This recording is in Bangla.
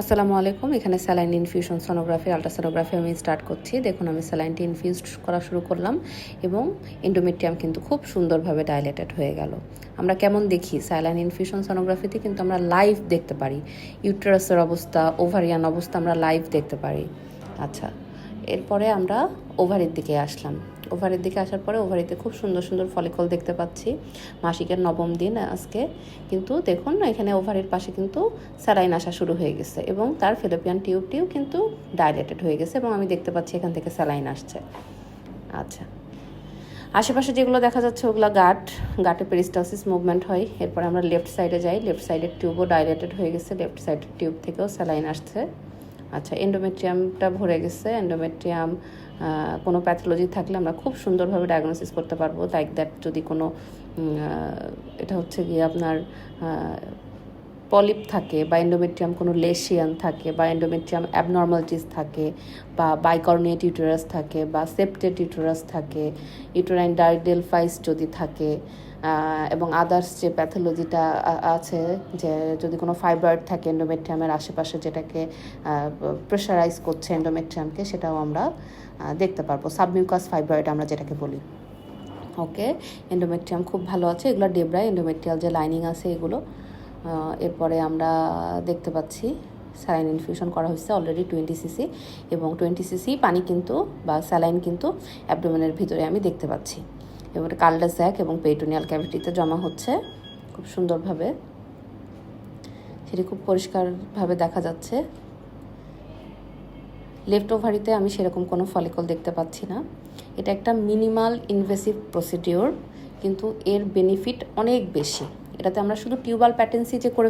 আসসালামু আলাইকুম, এখানে স্যালাইন ইনফিউশন সোনোগ্রাফি, আলট্রাসোনোগ্রাফি আমি স্টার্ট করছি। দেখুন, আমি স্যালাইনটি ইনফিউজ করা শুরু করলাম এবং এন্ডোমেট্রিয়াম কিন্তু খুব সুন্দরভাবে ডাইলেটেড হয়ে গেল। আমরা কেমন দেখি? স্যালাইন ইনফিউশন সোনোগ্রাফিতে কিন্তু আমরা লাইভ দেখতে পারি। ইউটেরাসের অবস্থা ওভারিয়ান অবস্থা আমরা লাইভ দেখতে পারি। আচ্ছা এরপরে আমরা ওভারের দিকে আসলাম। ওভারের দিকে আসার পরে ওভারিতে খুব সুন্দর সুন্দর ফলিকল দেখতে পাচ্ছি। মাসিকের নবম দিন আজকে। কিন্তু দেখুন না, এখানে ওভারের পাশে কিন্তু স্যালাইন আসা শুরু হয়ে গেছে এবং তার ফেলোপিয়ান টিউবটিও কিন্তু ডাইলেটেড হয়ে গেছে এবং আমি দেখতে পাচ্ছি এখান থেকে স্যালাইন আসছে। আচ্ছা। আশেপাশে যেগুলো দেখা যাচ্ছে ওগুলো গাট, গাটে পেরিস্টাসিস মুভমেন্ট হয়। এরপর আমরা লেফট সাইডে যাই। লেফট সাইডের টিউবও ডাইলেটেড হয়ে গেছে। লেফট সাইডের টিউব থেকেও স্যালাইন আসছে। আচ্ছা এন্ডোমেট্রিয়ামটা ভরে গেছে। এন্ডোমেট্রিয়াম কোনো প্যাথোলজি থাকলে আমরা খুব সুন্দরভাবে ডায়াগনোসিস করতে পারব। লাইক দ্যাট যদি কোনো এটা হচ্ছে গিয়ে আপনার পলিপ থাকে বা এন্ডোমেট্রিয়াম কোনো লেশিয়ান থাকে বা এন্ডোমেট্রিয়াম অ্যাবনর্মালিটিস থাকে বা বাইকর্নিয়েট ইউটেরাস থাকে বা সেপ্টেড ইউটেরাস থাকে ইউটেরাইন ডাইডেলফাইস যদি থাকে এবং আদার্স যে প্যাথোলজিটা আছে যে যদি কোনো ফাইব্রয়েড থাকে এন্ডোমেট্রিয়ামের আশেপাশে যেটাকে প্রেশারাইজ করছে এন্ডোমেট্রিয়ামকে সেটাও আমরা দেখতে পারব। সাবমিউকাস ফাইব্রয়েড আমরা যেটাকে বলি। ওকে এন্ডোমেট্রিয়াম খুব ভালো আছে, এগুলো ডেবরা এন্ডোমেট্রিয়াল যে লাইনিং আছে, এগুলো এরপরে আমরা দেখতে পাচ্ছি স্যালাইন ইনফিউশন করা হয়েছে অলরেডি টোয়েন্টি সিসি এবং টোয়েন্টি সিসি পানি কিন্তু বা স্যালাইন কিন্তু অ্যাবডোমেনের ভিতরে আমি দেখতে পাচ্ছি। এবং কালডাস্যাক এবং পেটোনিয়াল ক্যাভিটিতে জমা হচ্ছে খুব সুন্দরভাবে। সেটি খুব পরিষ্কারভাবে দেখা যাচ্ছে। লেফট ওভারিতে আমি সেরকম কোনো ফলিকল দেখতে পাচ্ছি না। এটা একটা মিনিমাল ইনভেসিভ প্রসিডিওর কিন্তু এর বেনিফিট অনেক বেশি। এটাতে আমরা শুধু টিউবাল প্যাটেন্সি যে করে